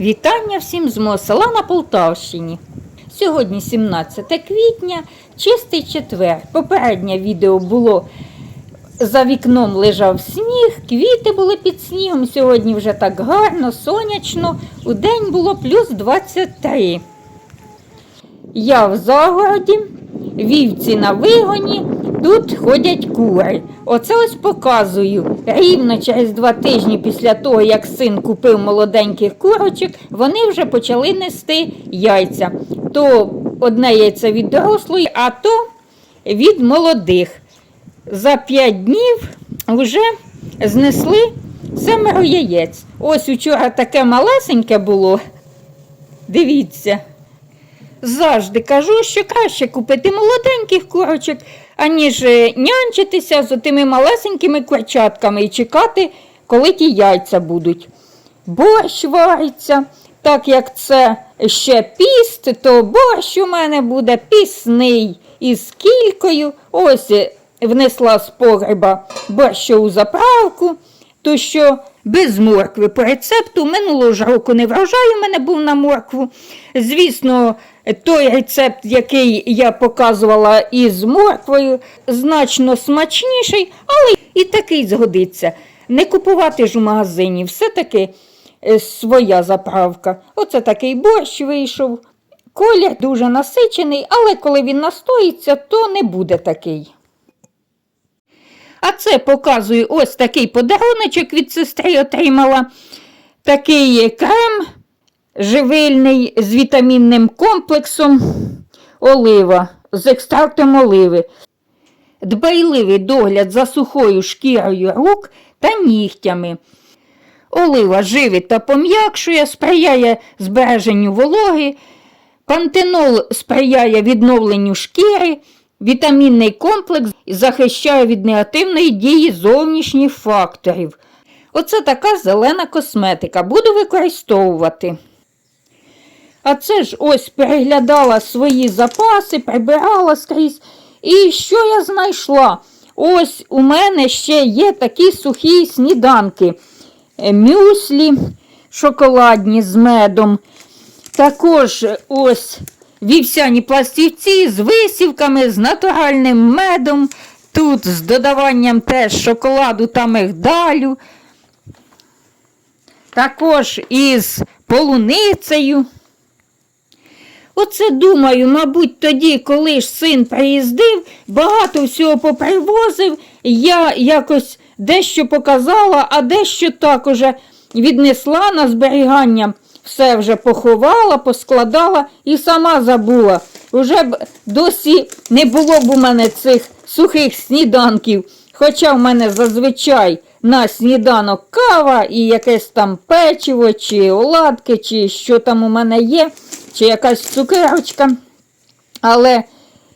Вітання всім з мого села на Полтавщині. Сьогодні 17 квітня, чистий четвер. Попереднє відео було за вікном лежав сніг, квіти були під снігом. Сьогодні вже так гарно, сонячно. У день було плюс 23. Я в загороді, вівці на вигоні, тут ходять кури. Оце ось показую. Рівно через два тижні після того, як син купив молоденьких курочок, вони вже почали нести яйця. То одне яйце від дорослої, а то від молодих. За п'ять днів вже знесли семеро яєць. Ось учора таке малесеньке було. Дивіться. Завжди кажу, що краще купити молоденьких курочок, аніж е, нянчитися з тими малесенькими курчатками і чекати, коли ті яйця будуть. Борщ вариться, так як це ще піст, то борщ у мене буде пісний із кількою. Ось е, внесла з погреба борщову заправку, то що без моркви по рецепту минулого ж року не врожай у мене був на моркву. Звісно, той рецепт, який я показувала із морквою, значно смачніший, але і такий згодиться. Не купувати ж у магазині, все-таки е, своя заправка. Оце такий борщ вийшов. Колір дуже насичений, але коли він настоїться, то не буде такий. А це показую ось такий подаруночок від сестри отримала. Такий крем живильний з вітамінним комплексом олива з екстрактом оливи. Дбайливий догляд за сухою шкірою рук та нігтями. Олива живить та пом'якшує, сприяє збереженню вологи, пантенол сприяє відновленню шкіри, вітамінний комплекс захищає від негативної дії зовнішніх факторів. Оце така зелена косметика. Буду використовувати. А це ж ось переглядала свої запаси, прибирала скрізь. І що я знайшла? Ось у мене ще є такі сухі сніданки. Е, Мюслі шоколадні з медом. Також ось вівсяні пластівці з висівками, з натуральним медом. Тут з додаванням теж шоколаду та мигдалю. Також із полуницею. Оце думаю, мабуть, тоді, коли ж син приїздив, багато всього попривозив, я якось дещо показала, а дещо так уже віднесла на зберігання, все вже поховала, поскладала і сама забула. Уже б досі не було б у мене цих сухих сніданків, хоча в мене зазвичай на сніданок кава і якесь там печиво, чи оладки, чи що там у мене є, чи якась цукерочка. Але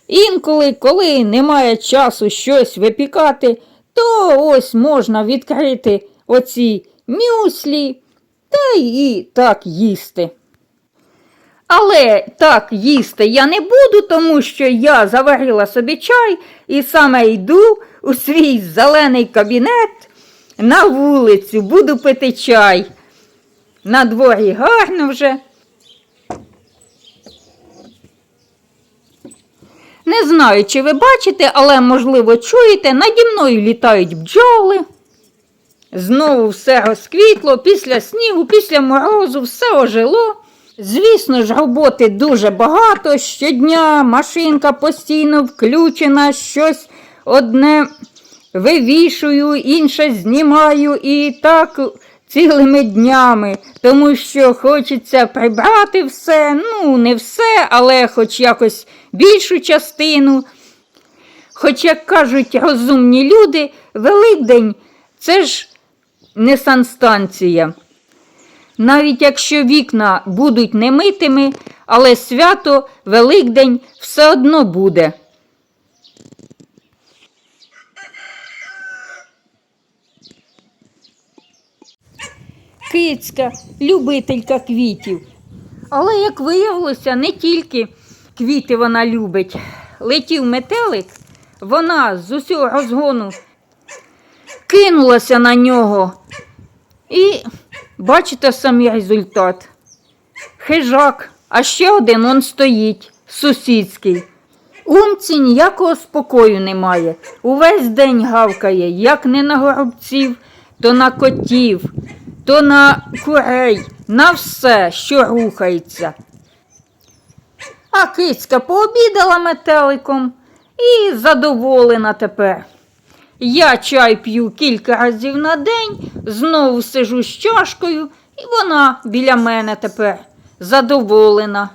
інколи, коли немає часу щось випікати, то ось можна відкрити оці мюслі та і так їсти. Але так їсти я не буду, тому що я заварила собі чай і саме йду у свій зелений кабінет на вулицю, буду пити чай. На дворі гарно вже. Не знаю, чи ви бачите, але, можливо, чуєте, наді мною літають бджоли. Знову все розквітло, після снігу, після морозу, все ожило. Звісно ж, роботи дуже багато. Щодня машинка постійно включена, щось одне вивішую, інше знімаю і так цілими днями, тому що хочеться прибрати все, ну, не все, але хоч якось більшу частину. Хоч, як кажуть розумні люди, Великдень це ж не санстанція. Навіть якщо вікна будуть немитими, але свято Великдень все одно буде. Кицька, любителька квітів. Але, як виявилося, не тільки квіти вона любить. Летів метелик, вона з усього розгону кинулася на нього. І бачите самий результат. хижак, а ще один он стоїть, сусідський. Умці ніякого спокою немає. Увесь день гавкає, як не на горобців, то на котів, то на курей, на все, що рухається. А кицька пообідала метеликом і задоволена тепер. Я чай п'ю кілька разів на день, знову сижу з чашкою, і вона біля мене тепер задоволена.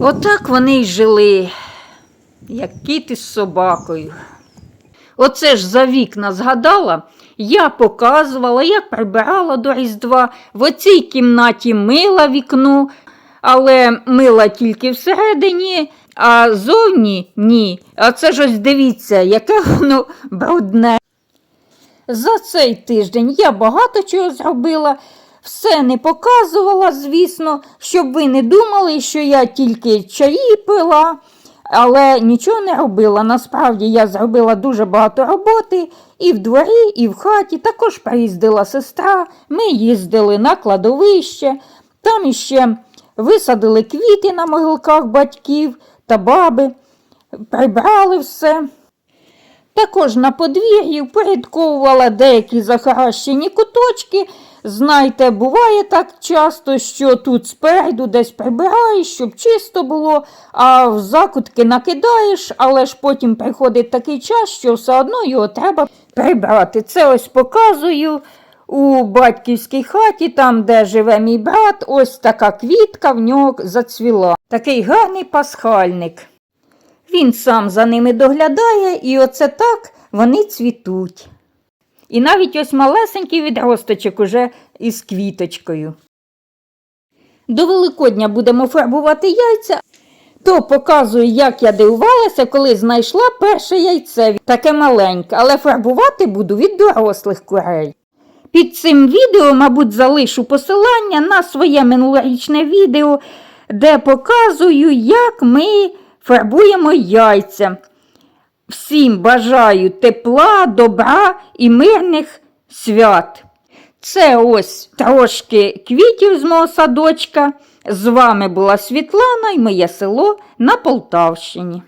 Отак вони й жили, як кіт із собакою. Оце ж за вікна згадала, я показувала, як прибирала до Різдва. В оцій кімнаті мила вікно, але мила тільки всередині, а зовні ні. А це ж ось дивіться, яке воно брудне. За цей тиждень я багато чого зробила, все не показувала, звісно, щоб ви не думали, що я тільки чаї пила, але нічого не робила. Насправді я зробила дуже багато роботи і в дворі, і в хаті. Також приїздила сестра, ми їздили на кладовище, там іще висадили квіти на могилках батьків та баби, прибрали все. Також на подвір'ї впорядковувала деякі захаращені куточки. Знаєте, буває так часто, що тут спереду десь прибираєш, щоб чисто було, а в закутки накидаєш, але ж потім приходить такий час, що все одно його треба прибрати. Це ось показую у батьківській хаті, там, де живе мій брат, ось така квітка в нього зацвіла. Такий гарний пасхальник. Він сам за ними доглядає, і оце так вони цвітуть. І навіть ось малесенький відросточок уже із квіточкою. До Великодня будемо фарбувати яйця, то показую, як я дивувалася, коли знайшла перше яйце, таке маленьке, але фарбувати буду від дорослих курей. Під цим відео, мабуть, залишу посилання на своє минулорічне відео, де показую, як ми фарбуємо яйця. Всім бажаю тепла, добра і мирних свят. Це ось трошки квітів з мого садочка. З вами була Світлана і моє село на Полтавщині.